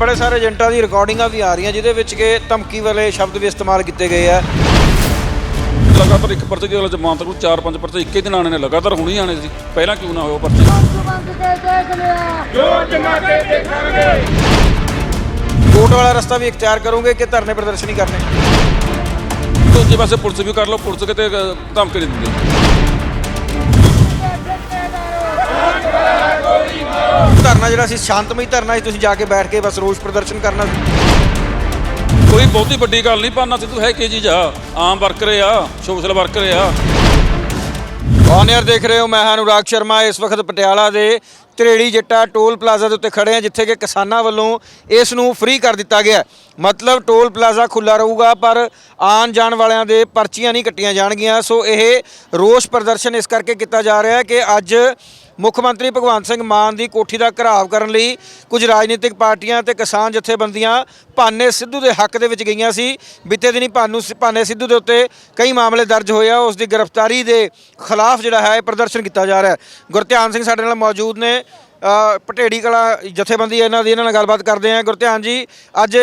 ਬੜੇ ਸਾਰੇ ਏਜੰਟਾਂ ਦੀ ਰਿਕਾਰਡਿੰਗਾਂ ਵੀ ਆ ਰਹੀਆਂ ਜਿਹਦੇ ਵਿੱਚ ਕਿ ਧਮਕੀ ਵਾਲੇ ਸ਼ਬਦ ਵੀ ਇਸਤੇਮਾਲ ਕੀਤੇ ਗਏ ਆ। ਲਗਾਤਾਰ ਇੱਕ ਪਰਚੇ ਦੀ ਗੱਲ ਜ਼ਮਾਨਤ ਨੂੰ ਚਾਰ ਪੰਜ ਪਰਚੇ ਇੱਕੇ ਦਿਨ ਆਣੇ ਨੇ ਲਗਾਤਾਰ ਹੁਣੀ ਆਣੇ ਸੀ। ਪਹਿਲਾਂ ਕਿਉਂ ਨਾ ਹੋਇਆ ਪਰਚੇ? ਕੋਰਟ ਵਾਲਾ ਰਸਤਾ ਵੀ ਇਖਤਿਆਰ ਕਰੋਗੇ ਕਿ ਧਰਨੇ ਪ੍ਰਦਰਸ਼ਨ ਹੀ ਕਰਨੇ? ਦੂਜੇ ਪਾਸੇ ਪੁਲਿਸ ਵੀ ਕਰ ਲਓ ਪੁਲਿਸ ਕਿਤੇ ਧਮਕੀ ਨਹੀਂ ਦਿੰਦੀ। ਧਰਨਾ ਜਿਹੜਾ ਸੀ ਸ਼ਾਂਤਮਈ ਧਰਨਾ ਸੀ ਤੁਸੀਂ ਜਾ ਕੇ ਬੈਠ ਕੇ ਬਸ ਰੋਸ ਪ੍ਰਦਰਸ਼ਨ ਕਰਨਾ ਸੀ। ਕੋਈ ਬਹੁਤੀ ਵੱਡੀ ਗੱਲ ਨਹੀਂ ਪਾਨਾ ਸਿੱਧੂ ਹੈ ਕੀ ਚੀਜ਼ ਆ? ਆਮ ਵਰਕਰ ਆ ਸੋਸ਼ਲ ਵਰਕਰ ਆ। ਔਨ 에ਅਰ ਦੇਖ ਰਹੇ ਹੋ ਮੈਂ ਹਾਂ ਅਨੁਰਾਗ ਸ਼ਰਮਾ ਇਸ ਵਕਤ ਪਟਿਆਲਾ ਦੇ ਤਰੇੜੀ ਜੱਟਾ ਟੋਲ ਪਲਾਜ਼ਾ ਦੇ ਉੱਤੇ ਖੜੇ ਆ, ਜਿੱਥੇ ਕਿ ਕਿਸਾਨਾਂ ਵੱਲੋਂ ਇਸ ਨੂੰ ਫ੍ਰੀ ਕਰ ਦਿੱਤਾ ਗਿਆ। ਮਤਲਬ ਟੋਲ ਪਲਾਜ਼ਾ ਖੁੱਲਾ ਰਹੂਗਾ, ਪਰ ਆਉਣ ਜਾਣ ਵਾਲਿਆਂ ਦੇ ਪਰਚੀਆਂ ਨਹੀਂ ਕੱਟੀਆਂ ਜਾਣਗੀਆਂ। ਸੋ ਇਹ ਰੋਸ ਪ੍ਰਦਰਸ਼ਨ ਇਸ ਕਰਕੇ ਕੀਤਾ ਜਾ ਰਿਹਾ ਹੈ ਕਿ ਅੱਜ ਮੁੱਖ ਮੰਤਰੀ ਭਗਵੰਤ ਸਿੰਘ ਮਾਨ ਦੀ ਕੋਠੀ ਦਾ ਘਰਾਵ ਕਰਨ ਲਈ ਕੁਝ ਰਾਜਨੀਤਿਕ ਪਾਰਟੀਆਂ ਤੇ ਕਿਸਾਨ ਜਥੇਬੰਦੀਆਂ ਭਾਨੇ ਸਿੱਧੂ ਦੇ ਹੱਕ ਦੇ ਵਿੱਚ ਗਈਆਂ ਸੀ। ਬੀਤੇ ਦਿਨੀ ਭਾਨੂ ਭਾਨੇ ਸਿੱਧੂ ਦੇ ਉੱਤੇ ਕਈ ਮਾਮਲੇ ਦਰਜ ਹੋਏ ਆ। ਉਸ ਦੀ ਗ੍ਰਿਫਤਾਰੀ ਦੇ ਖਿਲਾਫ ਜਿਹੜਾ ਹੈ ਪ੍ਰਦਰਸ਼ਨ ਕੀਤਾ ਜਾ ਰਿਹਾ ਹੈ। ਗੁਰਧਿਆਨ ਸਿੰਘ ਸਾਡੇ ਨਾਲ ਮੌਜੂਦ ਨੇ। ਪਟੇੜੀ ਕਲਾ ਜਥੇਬੰਦੀ ਇਹਨਾਂ ਦੀ ਇਹਨਾਂ ਨਾਲ ਗੱਲਬਾਤ ਕਰਦੇ ਆ ਗੁਰਧਿਆਨ ਜੀ, ਅੱਜ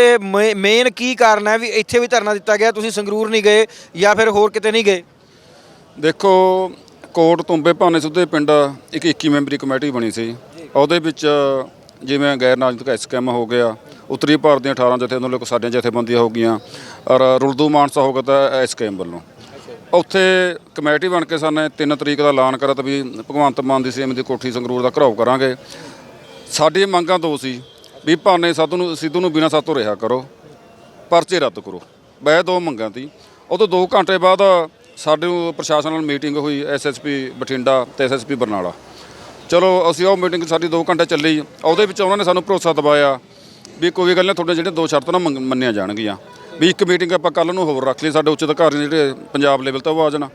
ਮੇਨ ਕੀ ਕਾਰਨ ਹੈ ਵੀ ਇੱਥੇ ਵੀ ਧਰਨਾ ਦਿੱਤਾ ਗਿਆ, ਤੁਸੀਂ ਸੰਗਰੂਰ ਨਹੀਂ ਗਏ ਜਾਂ ਫਿਰ ਹੋਰ ਕਿਤੇ ਨਹੀਂ ਗਏ? ਦੇਖੋ, ਕੋਟ ਤੁੰਬੇ ਭਾਨੇ ਸੁੱਧੇ ਪਿੰਡ ਇੱਕ 21 ਮੈਂਬਰੀ ਕਮੇਟੀ ਬਣੀ ਸੀ। ਉਹਦੇ ਵਿੱਚ ਜਿਵੇਂ ਗੈਰ ਰਾਜਨੀਤਿਕ ਐਸਕੈਮ ਹੋ ਗਿਆ, ਉੱਤਰੀ ਭਾਰਤ ਦੀਆਂ 18 ਜਥੇ ਉਹਨਾਂ ਲੋਕ ਸਾਡੀਆਂ ਜਥੇਬੰਦੀਆਂ ਹੋ ਗਈਆਂ, ਔਰ ਰੁਲਦੂ ਮਾਨਸਾ ਹੋ ਗਿਆ ਤਾਂ ਐਸਕੈਮ ਵੱਲੋਂ। ਉੱਥੇ ਕਮੇਟੀ ਬਣ ਕੇ ਸਾਨੇ 3 ਤਰੀਕ ਦਾ ਐਲਾਨ ਕਰਾ ਤਾਂ ਵੀ ਭਗਵੰਤ ਮਾਨ ਦੀ ਸੀਐਮ ਦੀ ਕੋਠੀ ਸੰਗਰੂਰ ਦਾ ਘਰਾਓ ਕਰਾਂਗੇ। ਸਾਡੀ ਮੰਗਾਂ ਦੋ ਸੀ ਵੀ ਭਾਨੇ ਸਾਧੂ ਨੂੰ, ਸਿੱਧੂ ਨੂੰ ਬਿਨਾਂ ਸਾਤੋਂ ਰਿਹਾ ਕਰੋ, ਪਰਚੇ ਰੱਦ ਕਰੋ। ਬੈ ਦੋ ਮੰਗਾਂ ਤੀ। ਉਹ ਤੋਂ 2 ਘੰਟੇ ਬਾਅਦ ਸਾਡੇ ਪ੍ਰਸ਼ਾਸਨ ਨਾਲ ਮੀਟਿੰਗ ਹੋਈ ਐਸਐਸਪੀ ਬਠਿੰਡਾ ਤੇ ਐਸਐਸਪੀ ਬਰਨਾਲਾ। ਚਲੋ, ਅਸੀਂ ਉਹ ਮੀਟਿੰਗ ਸਾਡੀ 2 ਘੰਟੇ ਚੱਲੀ। ਉਹਦੇ ਵਿੱਚ ਉਹਨਾਂ ਨੇ ਸਾਨੂੰ ਭਰੋਸਾ ਦਿਵਾਇਆ ਵੀ ਕੋਈ ਗੱਲ ਨਹੀਂ, ਤੁਹਾਡੇ ਜਿਹੜੇ ਦੋ ਸ਼ਰਤਾਂ ਨਾ ਮੰਗ- ਮੰਨੀਆਂ ਜਾਣਗੀਆਂ। ਵੀ ਇੱਕ ਮੀਟਿੰਗ ਆਪਾਂ ਕੱਲ ਨੂੰ ਹੋਰ ਰੱਖ ਲਈ, ਸਾਡੇ ਉੱਚ ਅਧਿਕਾਰੀ ਨੇ ਜਿਹੜੇ ਪੰਜਾਬ ਲੈਵਲ ਤੋਂ ਉਹ ਆ ਜਾਣਾ।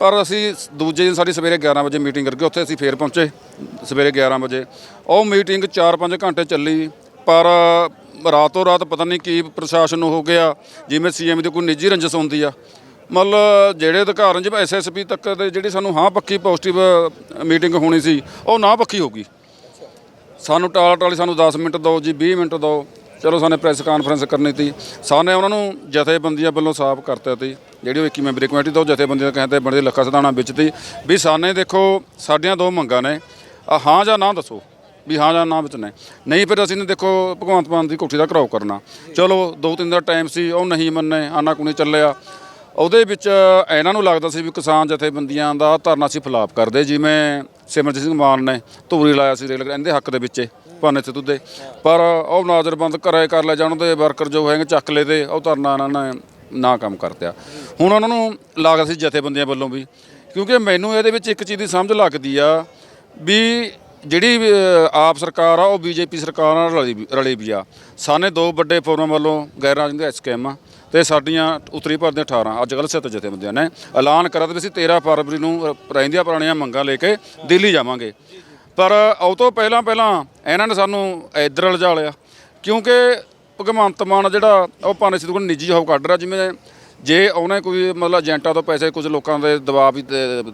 ਪਰ ਅਸੀਂ ਦੂਜੇ ਦਿਨ ਸਾਡੀ ਸਵੇਰੇ 11 ਵਜੇ ਮੀਟਿੰਗ ਕਰਕੇ ਉੱਥੇ ਅਸੀਂ ਫੇਰ ਪਹੁੰਚੇ, ਸਵੇਰੇ 11 ਵਜੇ। ਉਹ ਮੀਟਿੰਗ 4-5 ਘੰਟੇ ਚੱਲੀ, ਪਰ ਰਾਤੋਂ ਰਾਤ ਪਤਾ ਨਹੀਂ ਕੀ ਪ੍ਰਸ਼ਾਸਨ ਨੂੰ ਹੋ ਗਿਆ, ਜਿਵੇਂ ਸੀਐਮ ਦੀ ਕੋਈ ਨਿੱਜੀ ਰੰਜਸ ਹੁੰਦੀ ਆ। ਮਤਲਬ ਜਿਹੜੇ ਅਧਿਕਾਰਾਂ ਜਿਵੇਂ ਐਸਐਸਪੀ ਤੱਕ ਦੇ ਜਿਹੜੀ ਸਾਨੂੰ ਹਾਂ ਪੱਕੀ ਪੋਜ਼ਿਟਿਵ ਮੀਟਿੰਗ ਹੋਣੀ ਸੀ, ਉਹ ਨਾ ਪੱਕੀ ਹੋ ਗਈ। ਸਾਨੂੰ ਟਾਲ ਟਾਲੀ ਸਾਨੂੰ 10 ਮਿੰਟ ਦਿਓ ਜੀ 20 ਮਿੰਟ ਦਿਓ। ਚਲੋ ਸਾਨੇ ਪ੍ਰੈਸ ਕਾਨਫਰੰਸ ਕਰਨੀ ਤੀ। ਸਾਨੇ ਉਹਨਾਂ ਨੂੰ ਜਥੇਬੰਦੀਆਂ ਵੱਲੋਂ ਸਾਫ਼ ਕਰਤਾ ਤੀ। ਜਿਹੜੀ ਉਹ 21 ਮੈਂਬਰੀ ਕਮੇਟੀ ਤੋਂ ਜਥੇਬੰਦੀਆਂ ਕਹਿੰਦੇ ਬੜੇ ਲੱਖਾਂ ਸਦਾਣਾ ਵਿੱਚ ਤੀ। ਵੀ ਸਾਨੇ ਦੇਖੋ, ਸਾਡੀਆਂ ਦੋ ਮੰਗਾਂ ਨੇ। ਆ ਹਾਂ ਜਾਂ ਨਾ ਦੱਸੋ? ਵੀ ਹਾਂ ਜਾਂ ਨਾ ਵਿੱਚ ਨੇ। ਨਹੀਂ ਫਿਰ ਅਸੀਂ ਨੇ ਦੇਖੋ, ਭਗਵੰਤ ਮਾਨ ਦੀ ਕੋਠੀ ਦਾ ਘਰਾਓ ਕਰਨਾ। ਚਲੋ ਦੋ ਤਿੰਨ ਦਾ ਟਾਈਮ ਸੀ, ਉਹ ਨਹੀਂ ਮੰਨੇ, ਆਨਾ ਕੁਣੀ ਚੱਲਿਆ। ਉਹਦੇ ਵਿੱਚ ਇਹਨਾਂ ਨੂੰ ਲੱਗਦਾ ਸੀ ਵੀ ਕਿਸਾਨ ਜਥੇਬੰਦੀਆਂ ਦਾ ਧਰਨਾ ਸੀ ਫਲਾਪ ਕਰਦੇ, ਜਿਵੇਂ ਸਿਮਰਜੀਤ ਸਿੰਘ ਮਾਨ ਨੇ ਧੂਰੀ ਲਾਇਆ ਸੀ ਰੇਲ, ਇਹਦੇ ਹੱਕ ਦੇ ਵਿੱਚ। ਭਾਨੇ ਸਿੱਧੂ ਦੇ ਪਰ ਉਹ ਨਾਜ਼ਰਬੰਦ ਕਰਾਏ ਕਰ ਲੈ ਜਾਣ ਦੇ ਵਰਕਰ ਜੋ ਹੈਗੇ ਚੱਕ ਲਏ ਤੇ ਉਹ ਧਰਨਾ ਇਹਨਾਂ ਨੇ ਨਾ ਕੰਮ ਕਰਤਿਆ। ਹੁਣ ਉਹਨਾਂ ਨੂੰ ਲੱਗਦਾ ਸੀ ਜਥੇਬੰਦੀਆਂ ਵੱਲੋਂ ਵੀ, ਕਿਉਂਕਿ ਮੈਨੂੰ ਇਹਦੇ ਵਿੱਚ ਇੱਕ ਚੀਜ਼ ਦੀ ਸਮਝ ਲੱਗਦੀ ਆ ਵੀ ਜਿਹੜੀ ਆਪ ਸਰਕਾਰ ਆ, ਉਹ ਬੀਜੇਪੀ ਸਰਕਾਰ ਨਾਲ ਰਲੀ ਰਲੀ ਵੀ ਆ। ਸਾਨੇ ਦੋ ਵੱਡੇ ਫੋਰਮਾਂ ਵੱਲੋਂ ਗੈਰ ਰਾਜਨੀਤਿਕ ਐਸਕੇਮ ਆ ਤੇ ਸਾਡੀਆਂ ਉੱਤਰੀ ਭਾਰਤ ਦੀਆਂ 18 ਅੱਜ ਕੱਲ੍ਹ ਸਿੱਤ ਜਥੇਬੰਦੀਆਂ ਨੇ। ਐਲਾਨ ਕਰਾ ਤੇ ਅਸੀਂ 13 ਫਰਵਰੀ ਨੂੰ ਰਹਿੰਦੀਆਂ ਪੁਰਾਣੀਆਂ ਮੰਗਾਂ ਲੈ ਕੇ ਦਿੱਲੀ ਜਾਵਾਂਗੇ। ਪਰ ਉਹ ਤੋਂ ਪਹਿਲਾਂ ਪਹਿਲਾਂ ਇਹਨਾਂ ਨੇ ਸਾਨੂੰ ਇੱਧਰ ਲਿਜਾ ਲਿਆ। ਕਿਉਂਕਿ ਭਗਵੰਤ ਮਾਨ ਜਿਹੜਾ, ਉਹ ਭਾਵੇਂ ਸਿੱਧੂ ਕੋਲ ਨਿੱਜੀ ਜੋਬ ਕੱਢ ਰਿਹਾ, ਜਿਵੇਂ ਜੇ ਉਹਨੇ ਕੋਈ ਮਤਲਬ ਏਜੰਟਾਂ ਤੋਂ ਪੈਸੇ ਕੁਝ ਲੋਕਾਂ ਦੇ ਦਬਾਅ ਵੀ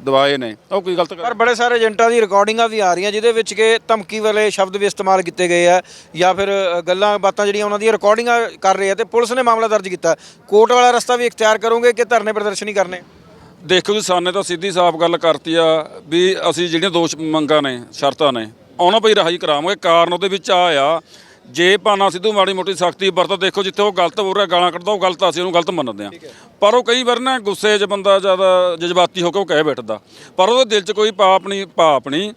ਦਵਾਏ ਨੇ ਉਹ ਕੋਈ ਗਲਤ ਪਰ ਬੜੇ ਸਾਰੇ ਏਜੰਟਾਂ ਦੀ ਰਿਕਾਰਡਿੰਗਾਂ ਵੀ ਆ ਰਹੀਆਂ, ਜਿਹਦੇ ਵਿੱਚ ਕਿ ਧਮਕੀ ਵਾਲੇ ਸ਼ਬਦ ਵੀ ਇਸਤੇਮਾਲ ਕੀਤੇ ਗਏ ਆ, ਜਾਂ ਫਿਰ ਗੱਲਾਂ ਬਾਤਾਂ ਜਿਹੜੀਆਂ ਉਹਨਾਂ ਦੀਆਂ ਰਿਕਾਰਡਿੰਗਾਂ ਕਰ ਰਹੇ ਆ, ਤੇ ਪੁਲਿਸ ਨੇ ਮਾਮਲਾ ਦਰਜ ਕੀਤਾ। ਕੋਰਟ ਵਾਲਾ ਰਸਤਾ ਵੀ ਇਖਤਿਆਰ ਕਰੋਗੇ ਕਿ ਧਰਨੇ ਪ੍ਰਦਰਸ਼ਨ ਹੀ ਕਰਨੇ? ਦੇਖੋ ਜੀ ਸਾਨੇ ਤਾਂ ਸਿੱਧੀ ਸਾਫ਼ ਗੱਲ ਕਰਤੀ ਆ ਵੀ ਅਸੀਂ ਜਿਹੜੀਆਂ ਦੋਸ਼ ਮੰਗਾਂ ਨੇ, ਸ਼ਰਤਾਂ ਨੇ, ਉਹਨਾਂ ਪਈ ਰਹਾਈ ਕਰਾਵਾਂਗੇ। ਕਾਰਨ ਉਹਦੇ ਵਿੱਚ ਆ ਆ, ਜੇ ਭਾਨਾ ਸਿੱਧੂ ਮਾੜੀ ਮੋਟੀ ਸਖਤੀ ਵਰਤ, ਦੇਖੋ ਜਿੱਥੇ ਉਹ ਗਲਤ ਹੋ ਰਿਹਾ, ਗਾਲਾਂ ਕੱਢਦਾ, ਉਹ ਗਲਤ ਅਸੀਂ ਉਹਨੂੰ ਗਲਤ ਮੰਨਦੇ ਆ ਪਰ ਉਹ ਕਈ ਵਾਰ ਨਾ ਗੁੱਸੇ 'ਚ ਬੰਦਾ ਜ਼ਿਆਦਾ ਜਜ਼ਬਾਤੀ ਹੋ ਕੇ ਉਹ ਕਹਿ ਬੈਠਦਾ। ਪਰ ਉਹਦੇ ਦਿਲ 'ਚ ਕੋਈ ਪਾਪ ਨਹੀਂ ਪਾਪ ਨਹੀਂ।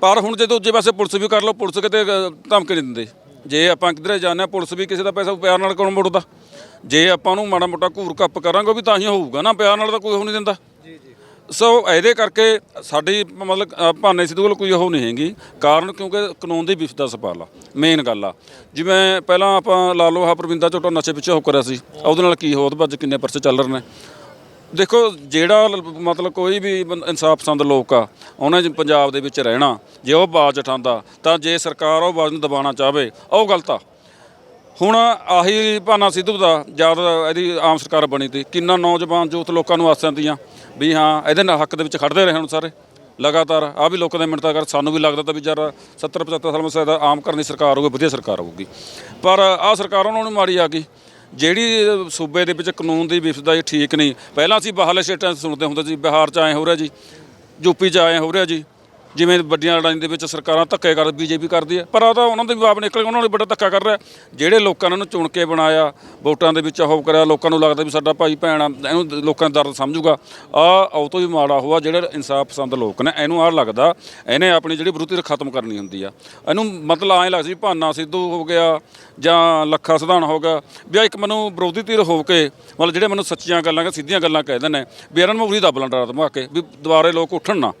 ਪਰ ਹੁਣ ਜੇ ਦੂਜੇ ਪਾਸੇ ਪੁਲਿਸ ਵੀ ਕਰ ਲਓ, ਪੁਲਿਸ ਕਿਤੇ ਧਮਕੀ ਨਹੀਂ ਦਿੰਦੇ। ਜੇ ਆਪਾਂ ਕਿਧਰੇ ਜਾਂਦੇ ਹਾਂ, ਪੁਲਿਸ ਵੀ ਕਿਸੇ ਦਾ ਪੈਸਾ, ਪਿਆਰ ਨਾਲ ਕੌਣ ਮੋੜਦਾ? ਜੇ ਆਪਾਂ ਨੂੰ ਮਾੜਾ ਮੋਟਾ ਘੂਰ ਕੱਪ ਕਰਾਂਗੇ ਵੀ ਤਾਂ ਹੀ ਹੋਊਗਾ ਨਾ ਪਿਆਰ ਨਾਲ ਤਾਂ ਕੋਈ ਹੋ ਨਹੀਂ ਦਿੰਦਾ। ਸੋ ਇਹਦੇ ਕਰਕੇ ਸਾਡੀ ਮਤਲਬ ਭਾਨੇ ਸਿੱਧੂ ਕੋਲ ਕੋਈ ਉਹ ਨਹੀਂ ਹੈਗੀ। ਕਾਰਨ ਕਿਉਂਕਿ ਕਾਨੂੰਨ ਦੀ ਵਿਫਤਾ ਸਪਾਲ ਆ ਮੇਨ ਗੱਲ ਆ। ਜਿਵੇਂ ਪਹਿਲਾਂ ਆਪਾਂ ਲਾ ਲਓ ਆਹ ਪ੍ਰਵਿੰਦਾ ਝੋਟਾ ਨਸ਼ੇ ਪਿੱਛੇ ਹੋ ਕਰਿਆ ਸੀ। ਉਹਦੇ ਨਾਲ ਕੀ ਹੋਤ ਭੱਜ ਕਿੰਨੇ ਪਰਚੇ ਚੱਲ ਰਹੇ ਨੇ? ਦੇਖੋ ਜਿਹੜਾ ਮਤਲਬ ਕੋਈ ਵੀ ਇਨਸਾਫ ਪਸੰਦ ਲੋਕ ਆ ਉਹਨੇ ਜੇ ਪੰਜਾਬ ਦੇ ਵਿੱਚ ਰਹਿਣਾ। ਜੇ ਉਹ ਬਾਜ਼ ਉਠਾਉਂਦਾ ਤਾਂ ਜੇ ਸਰਕਾਰ ਉਹ ਬਾਜ਼ ਨੂੰ ਦਬਾਉਣਾ ਚਾਹਵੇ ਉਹ ਗਲਤ ਆ। ਹੁਣ ਆਹੀ ਭਾਨਾ ਸਿੱਧੂ ਦਾ ਜਦ ਇਹਦੀ ਆਮ ਸਰਕਾਰ ਬਣੀ ਤੀ। ਕਿੰਨਾ ਨੌਜਵਾਨ ਯੂਥ ਲੋਕਾਂ ਨੂੰ ਆਸਾਂ ਦੀਆਂ ਵੀ ਹਾਂ, ਇਹਦੇ ਨਾਲ ਹੱਕ ਦੇ ਵਿੱਚ ਖੜਦੇ ਰਹੇ ਹੁਣ ਸਾਰੇ। ਲਗਾਤਾਰ ਆ ਵੀ ਲੋਕਾਂ ਦੇ ਮਿੰਟਾਂ ਕਰ, ਸਾਨੂੰ ਵੀ ਲੱਗਦਾ ਤਾਂ ਵੀ ਯਾਰ 70 75 ਸਾਲ ਮਸਾ ਦਾ ਆਮ ਕਰਨੀ ਸਰਕਾਰ ਹੋਊਗੀ, ਵਧੀਆ ਸਰਕਾਰ ਹੋਊਗੀ। ਪਰ ਆ ਸਰਕਾਰ ਉਹਨਾਂ ਨੂੰ ਮਾੜੀ ਆ ਗਈ। ਜਿਹੜੀ ਸੂਬੇ ਦੇ ਵਿੱਚ ਕਾਨੂੰਨ ਦੀ ਵਿਵਸਥਾ ਇਹ ਠੀਕ ਨਹੀਂ। ਪਹਿਲਾਂ ਅਸੀਂ ਬਾਹਰਲੇ ਸਟੇਟਾਂ 'ਚ ਸੁਣਦੇ ਹੁੰਦੇ ਸੀ, ਬਿਹਾਰ 'ਚ ਆਏ ਹੋ ਰਿਹਾ ਜੀ ਯੂਪੀ 'ਚ ਆਏ ਹੋ ਰਿਹਾ ਜੀ। ਜਿਵੇਂ ਵੱਡੀਆਂ ਲੜਾਈਆਂ ਦੇ ਵਿੱਚ ਸਰਕਾਰਾਂ ਧੱਕੇ ਕਰ, ਬੀਜੇਪੀ ਕਰਦੀ ਹੈ। ਪਰ ਆ ਤਾਂ ਉਹਨਾਂ ਦੇ ਵੀ ਬਾਪ ਨਿਕਲ ਕੇ ਉਹਨਾਂ ਨੇ ਬੜਾ ਧੱਕਾ ਕਰ ਰਿਹਾ ਜਿਹੜੇ ਲੋਕਾਂ ਨੇ ਇਹਨੂੰ ਚੁਣ ਕੇ ਬਣਾਇਆ, ਵੋਟਾਂ ਦੇ ਵਿੱਚ ਉਹ ਕਰਿਆ, ਲੋਕਾਂ ਨੂੰ ਲੱਗਦਾ ਵੀ ਸਾਡਾ ਭਾਈ ਭੈਣ ਆ, ਇਹਨੂੰ ਲੋਕਾਂ ਦਾ ਦਰਦ ਸਮਝੂਗਾ। ਆ ਉਹ ਤੋਂ ਵੀ ਮਾੜਾ ਹੋਆ ਜਿਹੜੇ ਇਨਸਾਫ ਪਸੰਦ ਲੋਕ ਨੇ, ਇਹਨੂੰ ਆਹ ਲੱਗਦਾ, ਇਹਨੇ ਆਪਣੀ ਜਿਹੜੀ ਵਿਰੋਧੀ ਖਤਮ ਕਰਨੀ ਹੁੰਦੀ ਆ। ਇਹਨੂੰ ਮਤਲਬ ਐਂ ਲੱਗਦਾ ਸੀ ਭਾਨਾ ਸਿੱਧੂ ਹੋ ਗਿਆ ਜਾਂ ਲੱਖਾ ਸਿਧਾਣ ਹੋ ਗਿਆ, ਵੀ ਆਹ ਇੱਕ ਮੈਨੂੰ ਵਿਰੋਧੀ ਧਿਰ ਹੋ ਕੇ, ਮਤਲਬ ਜਿਹੜੇ ਮੈਨੂੰ ਸੱਚੀਆਂ ਗੱਲਾਂ ਕਿ ਸਿੱਧੀਆਂ ਗੱਲਾਂ ਕਹਿ ਦਿੰਦੇ ਨੇ, ਵੀ ਇਹਨਾਂ ਨੂੰ ਉਰੀ ਦੱਬ ਲੈਣ ਡਰਾ ਧਮਾ ਕੇ ਵੀ ਦੁਬਾਰੇ ਲੋਕ ਉੱਠਣ ਨਾ।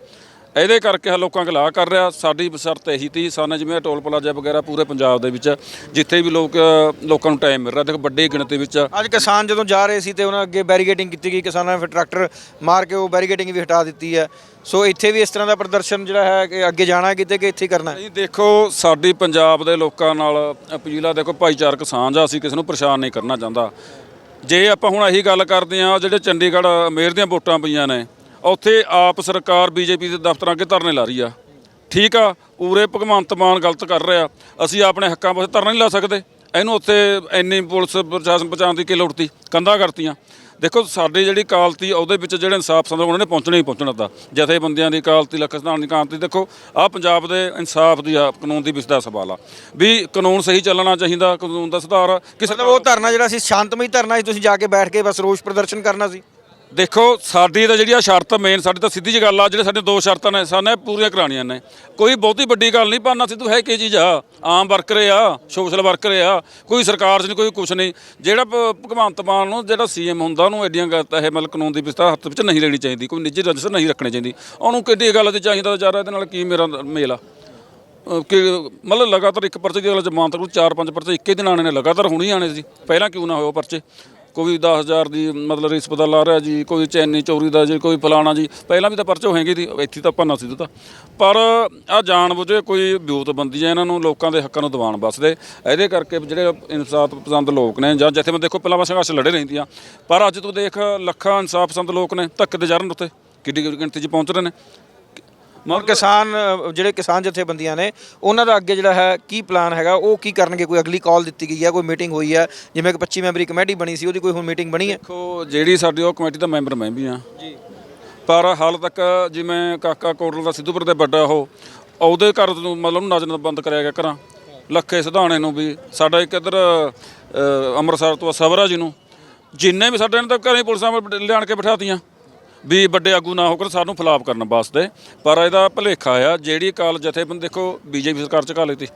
ਇਹਦੇ ਕਰਕੇ ਲੋਕਾਂ ਗਲਾ ਕਰ ਰਿਹਾ। ਸਾਡੀ ਸ਼ਰਤ ਇਹੀ ਤੀ ਸਾਨੂੰ ਜਿਵੇਂ ਟੋਲ ਪਲਾਜ਼ਾ ਵਗੈਰਾ ਪੂਰੇ ਪੰਜਾਬ ਦੇ ਵਿੱਚ ਜਿੱਥੇ ਵੀ ਲੋਕ ਲੋਕਾਂ ਨੂੰ ਟਾਈਮ ਮਿਲ ਰਿਹਾ। ਦੇਖੋ ਵੱਡੀ ਗਿਣਤੀ ਵਿੱਚ ਅੱਜ ਕਿਸਾਨ ਜਦੋਂ ਜਾ ਰਹੇ ਸੀ ਤੇ ਉਹਨਾਂ ਅੱਗੇ ਬੈਰੀਗੇਟਿੰਗ ਕੀਤੀ ਗਈ। ਕਿਸਾਨਾਂ ਨੇ ਫਿਰ ਟਰੈਕਟਰ ਮਾਰ ਕੇ ਉਹ ਬੈਰੀਗੇਟਿੰਗ ਵੀ ਹਟਾ ਦਿੱਤੀ ਹੈ। ਸੋ ਇੱਥੇ ਵੀ ਇਸ ਤਰ੍ਹਾਂ ਦਾ ਪ੍ਰਦਰਸ਼ਨ ਜਿਹੜਾ ਹੈ ਕਿ ਅੱਗੇ ਜਾਣਾ ਕਿਤੇ ਕਿ ਇੱਥੇ ਕਰਨਾ ਹੈ? ਦੇਖੋ ਸਾਡੀ ਪੰਜਾਬ ਦੇ ਲੋਕਾਂ ਨਾਲ ਅਪੀਲ ਆ। ਦੇਖੋ ਭਾਈਚਾਰਕ ਸਾਂਝ ਆ। ਅਸੀਂ ਕਿਸੇ ਨੂੰ ਪਰੇਸ਼ਾਨ ਨਹੀਂ ਕਰਨਾ ਚਾਹੁੰਦਾ। ਜੇ ਆਪਾਂ ਹੁਣ ਇਹੀ ਗੱਲ ਕਰਦੇ ਆ ਜਿਹੜੇ ਚੰਡੀਗੜ੍ਹ ਮੇਅਰ ਦੀਆਂ ਵੋਟਾਂ ਪਈਆਂ ਨੇ ਉੱਥੇ ਆਪ ਸਰਕਾਰ ਬੀਜੇਪੀ ਦੇ ਦਫ਼ਤਰਾਂ ਅੱਗੇ ਧਰਨੇ ਲਾ ਰਹੀ ਆ। ਠੀਕ ਆ ਉਰੇ ਭਗਵੰਤ ਮਾਨ ਗਲਤ ਕਰ ਰਿਹਾ। ਅਸੀਂ ਆਪਣੇ ਹੱਕਾਂ ਵਾਸਤੇ ਧਰਨਾ ਨਹੀਂ ਲਾ ਸਕਦੇ। ਇਹਨੂੰ ਉੱਥੇ ਇੰਨੀ ਪੁਲਿਸ ਪ੍ਰਸ਼ਾਸਨ ਪਹੁੰਚਾਉਣ ਦੀ ਕੀ ਲੋੜ ਤੀ ਕੰਧਾਂ ਕਰਤੀਆਂ। ਦੇਖੋ, ਸਾਡੀ ਜਿਹੜੀ ਕਾਲਤੀ ਉਹਦੇ ਵਿੱਚ ਜਿਹੜੇ ਇਨਸਾਫ ਸੰਦ ਉਹਨਾਂ ਨੇ ਪਹੁੰਚਣਾ ਹੀ ਪਹੁੰਚਣਾ ਤਾਂ। ਜਥੇਬੰਦੀਆਂ ਦੀ ਕਾਲਤੀ, ਲੱਖਸਤਾਨ ਦੀ ਕਾਲਤੀ, ਦੇਖੋ ਆ ਪੰਜਾਬ ਦੇ ਇਨਸਾਫ ਦੀ ਆ ਕਾਨੂੰਨ ਦੀ ਵਿਸਦਾ ਸਵਾਲ ਆ। ਵੀ ਕਾਨੂੰਨ ਸਹੀ ਚੱਲਣਾ ਚਾਹੀਦਾ, ਕਾਨੂੰਨ ਦਾ ਸੁਧਾਰ ਕਿਸੇ ਮਤਲਬ ਉਹ ਧਰਨਾ ਜਿਹੜਾ ਸੀ, ਸ਼ਾਂਤਮਈ ਧਰਨਾ ਸੀ, ਤੁਸੀਂ ਜਾ ਕੇ ਬੈਠ ਕੇ ਬਸ ਰੋਸ ਪ੍ਰਦਰਸ਼ਨ ਕਰਨਾ ਸੀ। ਦੇਖੋ, ਸਾਡੀ ਤਾਂ ਜਿਹੜੀ ਆ ਸ਼ਰਤ ਮੇਨ ਸਾਡੀ ਤਾਂ ਸਿੱਧੀ ਜਿਹੀ ਗੱਲ ਆ, ਜਿਹੜੇ ਸਾਡੇ ਦੋ ਸ਼ਰਤਾਂ ਨੇ, ਸਾਨੇ ਪੂਰੀਆਂ ਕਰਾਣੀਆਂ ਨੇ। ਕੋਈ ਬਹੁਤੀ ਵੱਡੀ ਗੱਲ ਨਹੀਂ ਪਾਣਾ ਸਿੱਧੂ ਹੈ ਕੀ ਚੀਜ਼ ਆ? ਆਮ ਵਰਕਰ ਆ, ਸੋਸ਼ਲ ਵਰਕਰ ਆ, ਕੋਈ ਸਰਕਾਰ 'ਚ ਨਹੀਂ, ਕੋਈ ਕੁਛ ਨਹੀਂ। ਜਿਹੜਾ ਭ- ਭਗਵੰਤ ਮਾਨ ਨੂੰ ਜਿਹੜਾ ਸੀਐਮ ਹੁੰਦਾ, ਉਹਨੂੰ ਐਡੀਆਂ ਗੱਲਾਂ ਇਹ ਮਤਲਬ ਕਾਨੂੰਨ ਦੀ ਵਿਸਥਾ ਹੱਥ ਵਿੱਚ ਨਹੀਂ ਲੈਣੀ ਚਾਹੀਦੀ, ਕੋਈ ਨਿੱਜੀ ਰਜਿਸਟਰ ਨਹੀਂ ਰੱਖਣੀ ਚਾਹੀਦੀ। ਉਹਨੂੰ ਕਿੱਡੀ ਗੱਲ ਤੇ ਚਾਹੀਦਾ ਵਿਚਾਰਾ, ਇਹਦੇ ਨਾਲ ਕੀ ਮੇਰਾ ਮੇਲ ਆ? ਅਹ ਕਿ ਮਤਲਬ ਲਗਾਤਾਰ ਇੱਕ ਪਰਚੇ ਦੀ ਗੱਲ ਜ਼ਮਾਨਤ ਕਰੂ ਚਾਰ ਪੰਜ ਪਰਚੇ ਇੱਕੇ ਦਿਨ ਆਣੇ ਨੇ, ਲਗਾਤਾਰ ਹੁਣੀ ਆਣੇ ਸੀ। ਪਹਿਲਾਂ ਕਿਉਂ ਨਾ ਹੋਏ ਉਹ ਪਰਚੇ? ਕੋਈ 10000 ਦੀ ਮਤਲਬ ਰਿਸ਼ਵਤ ਲਾ ਰਿਹਾ ਜੀ, ਕੋਈ ਚੈਨੀ ਚੋਰੀ ਦਾ ਜੀ, ਕੋਈ ਫਲਾਣਾ ਜੀ। ਪਹਿਲਾਂ ਵੀ ਤਾਂ ਪਰਚੇ ਹੋਏਗੇ ਦੀ ਇੱਥੇ ਤਾਂ ਭੰਨਾ ਸੀ ਦਿੱਤਾ ਪਰ ਆ ਜਾਣ ਬੁਝੇ ਕੋਈ ਵਿਊਤਬੰਦੀ ਹੈ ਇਹਨਾਂ ਨੂੰ, ਲੋਕਾਂ ਦੇ ਹੱਕਾਂ ਨੂੰ ਦਬਾਉਣ ਵਾਸਤੇ। ਇਹਦੇ ਕਰਕੇ ਜਿਹੜੇ ਇਨਸਾਫ ਪਸੰਦ ਲੋਕ ਨੇ, ਜਾਂ ਜਿੱਥੇ ਮੈਂ ਦੇਖੋ ਪਹਿਲਾਂ ਸੰਘਰਸ਼ ਲੜੇ ਰਹਿੰਦੀਆਂ। ਪਰ ਅੱਜ ਤੂੰ ਦੇਖ, ਲੱਖਾਂ ਇਨਸਾਫ ਪਸੰਦ ਲੋਕ ਨੇ, ਧੱਕੇ ਦੇ ਜਰਨ ਉੱਤੇ। ਕਿੱਡੀ ਕਿੱਡੀ ਗਿਣਤੀ 'ਚ ਪਹੁੰਚ ਰਹੇ ਨੇ। ਔਰ ਕਿਸਾਨ ਅ, ਜਿਹੜੇ ਕਿਸਾਨ ਜਥੇਬੰਦੀਆਂ ਨੇ ਉਹਨਾਂ ਦਾ ਅੱਗੇ ਜਿਹੜਾ ਹੈ ਕੀ ਪਲਾਨ ਹੈਗਾ? ਉਹ ਕੀ ਕਰਨਗੇ? ਕੋਈ ਅਗਲੀ ਕਾਲ ਦਿੱਤੀ ਗਈ ਹੈ ਕੋਈ ਮੀਟਿੰਗ ਹੋਈ ਹੈ ਜਿਵੇਂ ਕਿ 25 ਮੈਂਬਰੀ ਕਮੇਟੀ ਬਣੀ ਸੀ ਉਹਦੀ ਕੋਈ ਹੁਣ ਮੀਟਿੰਗ ਬਣੀ ਹੈ? ਦੇਖੋ ਜਿਹੜੀ ਸਾਡੀ ਉਹ ਕਮੇਟੀ ਦਾ ਮੈਂਬਰ ਮੈਂ ਵੀ ਹਾਂ। ਜੀ। ਪਰ ਹਾਲ ਤੱਕ ਜਿਵੇਂ ਕਾਕਾ ਕੋਟਲ ਦਾ ਸਿੱਧੂਪੁਰ ਦੇ ਵੱਡਾ ਉਹ ਉਹਦੇ ਘਰ ਨੂੰ ਮਤਲਬ ਨੂੰ ਨਜ਼ਰ ਬੰਦ ਕਰਿਆ ਗਿਆ ਘਰਾਂ। ਲੱਖੇ ਸਿਧਾਣੇ ਨੂੰ ਵੀ। ਸਾਡਾ ਇੱਕ ਇੱਧਰ ਅ, ਅੰਮ੍ਰਿਤਸਰ ਤੋਂ ਸਵਰਾ ਜੀ ਨੂੰ। ਜਿੰਨੇ ਵੀ ਸਾਡੇ ਨੇ ਤਾਂ ਘਰੇ ਪੁਲਿਸਾਂ ਲਿਆਣ ਕੇ ਬਿਠਾਤੀਆਂ ਵੀ ਵੱਡੇ ਆਗੂ ਨਾ ਹੋ ਕਰ ਸਾਨੂੰ ਫਲਾਪ ਕਰਨ ਵਾਸਤੇ। ਪਰ ਇਹਦਾ ਭਲੇਖਾ ਆ, ਜਿਹੜੀ ਕਾਲ ਜਥੇਬੰਦ ਦੇਖੋ, ਬੀਜੇਪੀ ਸਰਕਾਰ ਚ ਕਾਲੇ ਤੀ।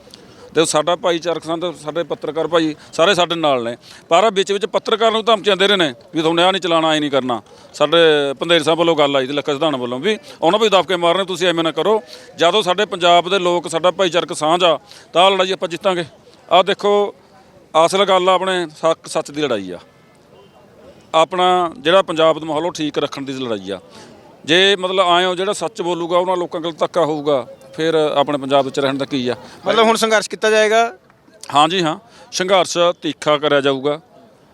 ਤੇ ਸਾਡਾ ਭਾਈਚਾਰਕ ਸੰਦ ਸਾਡੇ ਪੱਤਰਕਾਰ ਭਾਈ, ਸਾਰੇ ਸਾਡੇ ਨਾਲ ਨੇ। ਪਰ ਵਿੱਚ ਵਿੱਚ ਪੱਤਰਕਾਰ ਨੂੰ ਧਮਕੀਆਂ ਦੇ ਰਹੇ ਨੇ, ਵੀ ਤੁਹਾਨੂੰ ਆਹ ਨਹੀਂ ਚਲਾਣਾ ਆਈ ਨਹੀਂ ਕਰਨਾ। ਸਾਡੇ ਪੰਦੇਰ ਸਾਹਿਬ ਵੱਲੋਂ ਗੱਲ ਆਈ ਤੇ ਲੱਖਾ ਸਿਧਾਣ ਵੱਲੋਂ ਵੀ, ਉਹਨਾਂ ਵੀ ਦਬਕੇ ਮਾਰਨੇ ਤੁਸੀਂ ਐਵੇਂ ਨਾ ਕਰੋ। ਜਦੋਂ ਸਾਡੇ ਪੰਜਾਬ ਦੇ ਲੋਕ, ਸਾਡਾ ਭਾਈਚਾਰਕ ਸਾਂਝ ਆ, ਤਾਂ ਆਹ ਲੜਾਈ ਆਪਾਂ ਜਿੱਤਾਂਗੇ। ਆਹ ਦੇਖੋ ਅਸਲ ਗੱਲ ਆ ਆਪਣੇ ਸੱਚ ਸੱਚ ਦੀ ਲੜਾਈ ਆ। ਆਪਣਾ ਜਿਹੜਾ ਪੰਜਾਬ ਦਾ ਮਾਹੌਲ ਉਹ ਠੀਕ ਰੱਖਣ ਦੀ ਲੜਾਈ ਆ। ਜੇ ਮਤਲਬ ਆਇਓ ਜਿਹੜਾ ਸੱਚ ਬੋਲੂਗਾ ਉਹਨਾਂ ਲੋਕਾਂ ਕੋਲ ਧੱਕਾ ਹੋਊਗਾ ਫਿਰ ਆਪਣੇ ਪੰਜਾਬ ਵਿੱਚ ਰਹਿਣ ਦਾ ਕੀ ਆ? ਮਤਲਬ ਹੁਣ ਸੰਘਰਸ਼ ਕੀਤਾ ਜਾਏਗਾ? ਹਾਂਜੀ ਹਾਂ। ਸੰਘਰਸ਼ ਤਿੱਖਾ ਕਰਿਆ ਜਾਊਗਾ।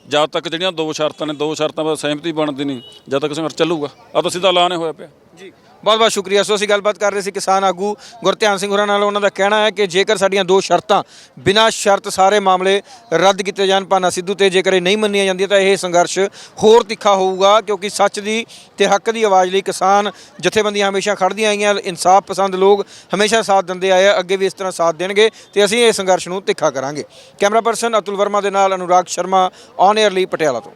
ਜਦ ਤੱਕ ਜਿਹੜੀਆਂ ਦੋ ਸ਼ਰਤਾਂ ਨੇ ਦੋ ਸ਼ਰਤਾਂ 'ਤੇ ਸਹਿਮਤੀ ਬਣਦੀ ਨਹੀਂ ਜਦ ਤੱਕ ਸੰਘਰਸ਼ ਚੱਲੂਗਾ। ਆ ਤਾਂ ਸਿੱਧਾ ਐਲਾਨ ਹੋਇਆ ਪਿਆ। ਜੀ। ਬਹੁਤ ਬਹੁਤ ਸ਼ੁਕਰੀਆ। ਸੋ ਅਸੀਂ ਗੱਲਬਾਤ ਕਰ ਰਹੇ ਸੀ ਕਿਸਾਨ ਆਗੂ ਗੁਰਧਿਆਨ ਸਿੰਘ ਹੋਰਾਂ ਨਾਲ। ਉਹਨਾਂ ਦਾ ਕਹਿਣਾ ਹੈ ਕਿ ਜੇਕਰ ਸਾਡੀਆਂ ਦੋ ਸ਼ਰਤਾਂ ਬਿਨਾਂ ਸ਼ਰਤ ਸਾਰੇ ਮਾਮਲੇ ਰੱਦ ਕੀਤੇ ਜਾਣ ਪਾਨਾ ਸਿੱਧੂ ਤੇ ਜੇਕਰ ਇਹ ਨਹੀਂ ਮੰਨੀਆਂ ਜਾਂਦੀਆਂ ਤਾਂ ਇਹ ਸੰਘਰਸ਼ ਹੋਰ ਤਿੱਖਾ ਹੋਊਗਾ ਕਿਉਂਕਿ ਸੱਚ ਦੀ ਤੇ ਹੱਕ ਦੀ ਆਵਾਜ਼ ਲਈ ਕਿਸਾਨ ਜਥੇਬੰਦੀਆਂ ਹਮੇਸ਼ਾ ਖੜਦੀਆਂ ਆਈਆਂ। ਇਨਸਾਫ ਪਸੰਦ ਲੋਕ ਹਮੇਸ਼ਾ ਸਾਥ ਦਿੰਦੇ ਆਏ ਆ, ਅੱਗੇ ਵੀ ਇਸ ਤਰ੍ਹਾਂ ਸਾਥ ਦੇਣਗੇ ਤੇ ਅਸੀਂ ਇਹ ਸੰਘਰਸ਼ ਨੂੰ ਤਿੱਖਾ ਕਰਾਂਗੇ। ਕੈਮਰਾ ਪਰਸਨ ਅਤੁਲ ਵਰਮਾ ਦੇ ਨਾਲ ਅਨੁਰਾਗ ਸ਼ਰਮਾ ਔਨ 에ਅਰ ਲਈ ਪਟਿਆਲਾ ਤੋਂ।